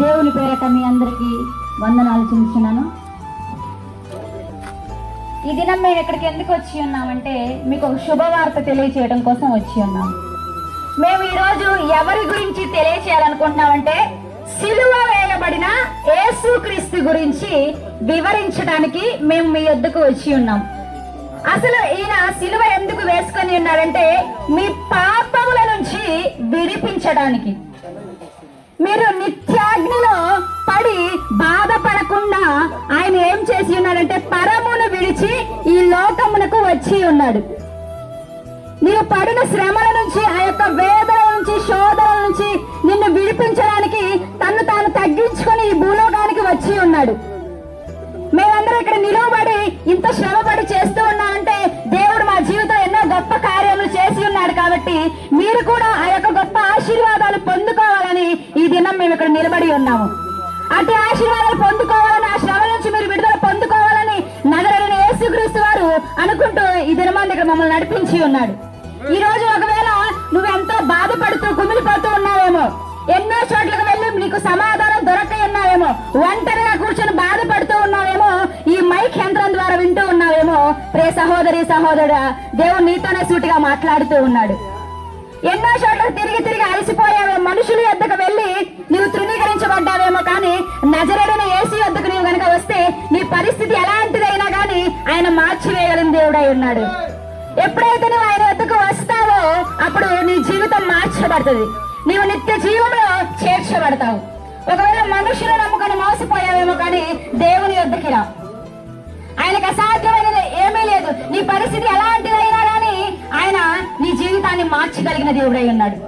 దేవుని పేరట మీ అందరికీ వందనాలు చూస్తున్నాను ఈ దినం మేము ఇక్కడికి ఎందుకు వచ్చి ఉన్నామంటే మీకు ఒక శుభవార్త తెలియచేయడం కోసం వచ్చి ఉన్నాం. మేము ఈరోజు ఎవరి గురించి తెలియచేయాలనుకుంటున్నామంటే సిలువ వేయబడిన యేసుక్రీస్తు గురించి వివరించడానికి మేము మీ వద్దకు వచ్చి ఉన్నాం. అసలు ఈయన సిలువ ఎందుకు వేసుకొని ఉన్నారంటే మీ పాపముల నుంచి విడిపించడానికి. మీరు నిత్య పడి బాధపడకుండా ఆయన ఏం చేసి ఉన్నాడంటే పరమును విడిచి ఈ లోకమునకు వచ్చి ఉన్నాడు. నీవు పడిన శ్రమల నుంచి ఆ యొక్క వేదన నుంచి శోధన నుంచి నిన్ను విడిపించడానికి తను తాను తగ్గించుకొని ఈ భూలోకానికి వచ్చి ఉన్నాడు. మేమందరం ఇక్కడ నిలవబడి ఇంత శ్రమపడి చేస్తూ ఉన్నామంటే దేవుడు మా జీవితం ఎన్నో గొప్ప కార్యములు చేసి ఉన్నాడు కాబట్టి మీరు కూడా ఆ యొక్క గొప్ప ఆశీర్వాదాలు పొందుకోవాలని ఈ దినం మేము ఇక్కడ నిలబడి ఉన్నాము. అటు ఆశీర్వాదాలు పొందుకోవాలని ఆ శ్రమ నుంచి మీరు విడుదల పొందుకోవాలని నగరైన యేసుక్రీస్తు వారు అనుకుంటూ ఈ దినమాన్ని ఇక్కడ మమ్మల్ని నడిపించి ఉన్నాడు. ఈ రోజు ఒకవేళ నువ్వెంతో బాధపడుతూ కుమిలిపోతూ ఉన్నావేమో ఎన్నో చోట్లకు వెళ్ళి నీకు సమాధానం దొరక ఉన్నావేమో ఒంటరిగా కూర్చొని బాధపడుతూ ఉన్నావేమో ఈ మైక్ యంత్రం ద్వారా వింటూ ఉన్నావేమో ప్రే సహోదరి సహోదరుడా దేవుడు నీతోనే సూటిగా మాట్లాడుతూ ఉన్నాడు. ఎన్నో చోట్ల తిరిగి తిరిగి అలసిపోయావే నజరడిన ఏసీ వద్దకు నీవు గనక వస్తే నీ పరిస్థితి ఎలాంటిదైనా కానీ ఆయన మార్చివేయగలిగిన దేవుడై ఉన్నాడు. ఎప్పుడైతే నువ్వు ఆయన వద్దకు వస్తావో అప్పుడు నీ జీవితం మార్చబడుతుంది. నీవు నిత్య జీవంలో చేర్చబడతావు. ఒకవేళ మనుషులు నమ్ముకొని మోసపోయావేమో కానీ దేవుని వద్దకి రా. ఆయనకు అసాధ్యమైనది ఏమీ లేదు. నీ పరిస్థితి ఎలాంటిదైనా కానీ ఆయన నీ జీవితాన్ని మార్చగలిగిన దేవుడై ఉన్నాడు.